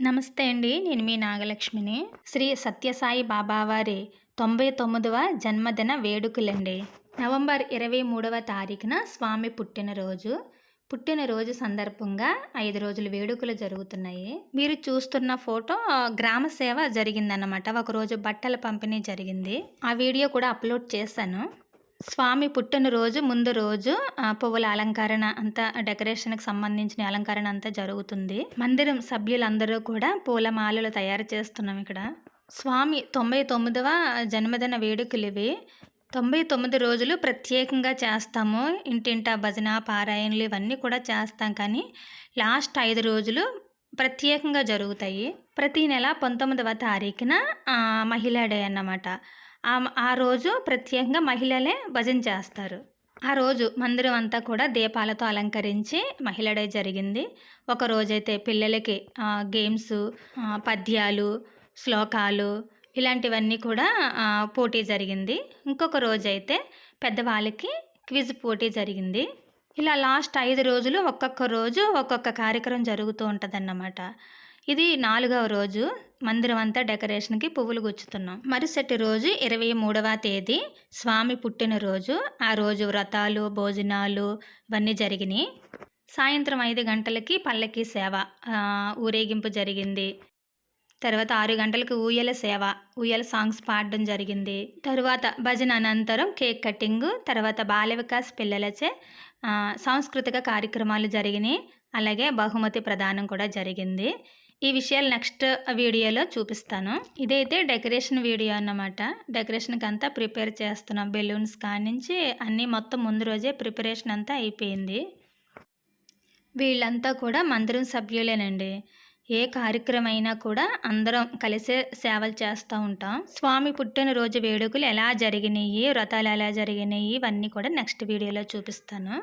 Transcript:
నమస్తే అండి. నేను మీ నాగలక్ష్మిని. శ్రీ సత్యసాయి బాబావారి తొంభై తొమ్మిదవ జన్మదిన వేడుకలండి. నవంబర్ ఇరవై మూడవ తారీఖున స్వామి పుట్టినరోజు. పుట్టినరోజు సందర్భంగా ఐదు రోజులు వేడుకలు జరుగుతున్నాయి. మీరు చూస్తున్న ఫోటో గ్రామ సేవ జరిగిందన్నమాట. ఒకరోజు బట్టల పంపిణీ జరిగింది. ఆ వీడియో కూడా అప్లోడ్ చేశాను. స్వామి పుట్టినరోజు ముందు రోజు పువ్వుల అలంకరణ అంతా డెకరేషన్కి సంబంధించిన అలంకరణ అంతా జరుగుతుంది. మందిరం సభ్యులందరూ కూడా పూల మాలలు తయారు చేస్తున్నాం ఇక్కడ. స్వామి తొంభై తొమ్మిదవ జన్మదిన వేడుకలు ఇవి తొంభై తొమ్మిది రోజులు ప్రత్యేకంగా చేస్తాము. ఇంటింటా భజన పారాయణలు ఇవన్నీ కూడా చేస్తాం. కానీ లాస్ట్ ఐదు రోజులు ప్రత్యేకంగా జరుగుతాయి. ప్రతి నెల పంతొమ్మిదవ తారీఖున మహిళా డే అన్నమాట. ఆ ఆ రోజు ప్రత్యేకంగా మహిళలే భజన చేస్తారు. ఆ రోజు మందిరం అంతా కూడా దీపాలతో అలంకరించి మహిళడే జరిగింది. ఒక రోజైతే పిల్లలకి గేమ్స్ పద్యాలు శ్లోకాలు ఇలాంటివన్నీ కూడా పోటీ జరిగింది. ఇంకొక రోజైతే పెద్దవాళ్ళకి క్విజ్ పోటీ జరిగింది. ఇలా లాస్ట్ ఐదు రోజులు ఒక్కొక్క రోజు ఒక్కొక్క కార్యక్రమం జరుగుతూ ఉంటుందన్నమాట. ఇది నాలుగవ రోజు మందిరం అంతా డెకరేషన్కి పువ్వులు గుచ్చుతున్నాం. మరుసటి రోజు ఇరవై మూడవ తేదీ స్వామి పుట్టినరోజు. ఆ రోజు వ్రతాలు భోజనాలు ఇవన్నీ జరిగినాయి. సాయంత్రం ఐదు గంటలకి పల్లకి సేవ ఊరేగింపు జరిగింది. తర్వాత ఆరు గంటలకు ఊయల సేవ ఊయల సాంగ్స్ పాడడం జరిగింది. తరువాత భజన అనంతరం కేక్ కటింగ్ తర్వాత బాల వికాస్ పిల్లలచే సాంస్కృతిక కార్యక్రమాలు జరిగినాయి. అలాగే బహుమతి ప్రదానం కూడా జరిగింది. ఈ విషయాలు నెక్స్ట్ వీడియోలో చూపిస్తాను. ఇదైతే డెకరేషన్ వీడియో అన్నమాట. డెకరేషన్కి అంతా ప్రిపేర్ చేస్తున్నాం. బెలూన్స్ కానించి అన్నీ మొత్తం ముందు రోజే ప్రిపరేషన్ అంతా అయిపోయింది. వీళ్ళంతా కూడా మందిరం సభ్యులేనండి. ఏ కార్యక్రమం అయినా కూడా అందరం కలిసే సేవలు చేస్తూ ఉంటాం. స్వామి పుట్టినరోజు వేడుకలు ఎలా జరిగినాయి వ్రతాలు ఎలా జరిగినాయి ఇవన్నీ కూడా నెక్స్ట్ వీడియోలో చూపిస్తాను.